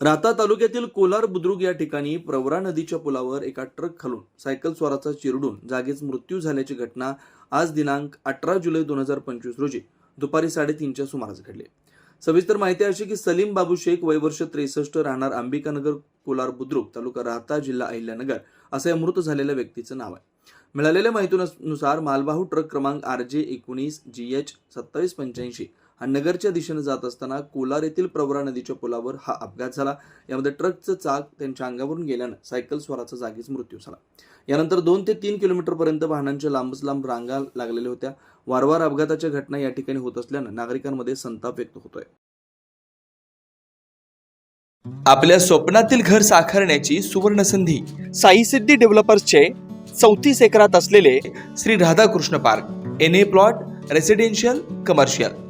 राहता तालुक्यातील कोलार बुद्रुक या ठिकाणी प्रवरा नदीच्या पुलावर एका ट्रक खालून सायकल स्वाराचा चिरडून जागीच मृत्यू झाल्याची घटना आज दिनांक अठरा जुलै दोन हजार पंचवीस रोजी दुपारी साडेतीनच्या सुमारास घडली. सविस्तर माहिती अशी की सलीम बाबू शेख वय वर्ष त्रेसष्ट राहणार अंबिकानगर कोलार बुद्रुक तालुका राहता जिल्हा अहिल्यानगर असं या मृत झालेल्या व्यक्तीचं नाव आहे. मिळालेल्या माहितीनुसार मालवाहू ट्रक क्रमांक आर जे एकोणीस जी एच सत्तावीस पंच्याऐंशी हा नगरच्या दिशेने जात असताना कोलार येथील प्रवरा नदीच्या पुलावर हा अपघात झाला. यामध्ये ट्रकचं चाक त्यांच्या अंगावरून गेल्यानं सायकल स्वाराचा जागीच मृत्यू झाला. यानंतर दोन ते तीन किलोमीटरपर्यंत वाहनांच्या लांबच लांब रांगा लागलेल्या होत्या. वारंवार अपघाताच्या घटना या ठिकाणी होत असल्यानं नागरिकांमध्ये संताप व्यक्त होतोय. आपल्या स्वप्नातील घर साकारण्याची सुवर्ण संधी साई सिद्धी डेव्हलपर्सचे चौतीस एकरात असलेले Shri Radhakrishna park. N A plot residential commercial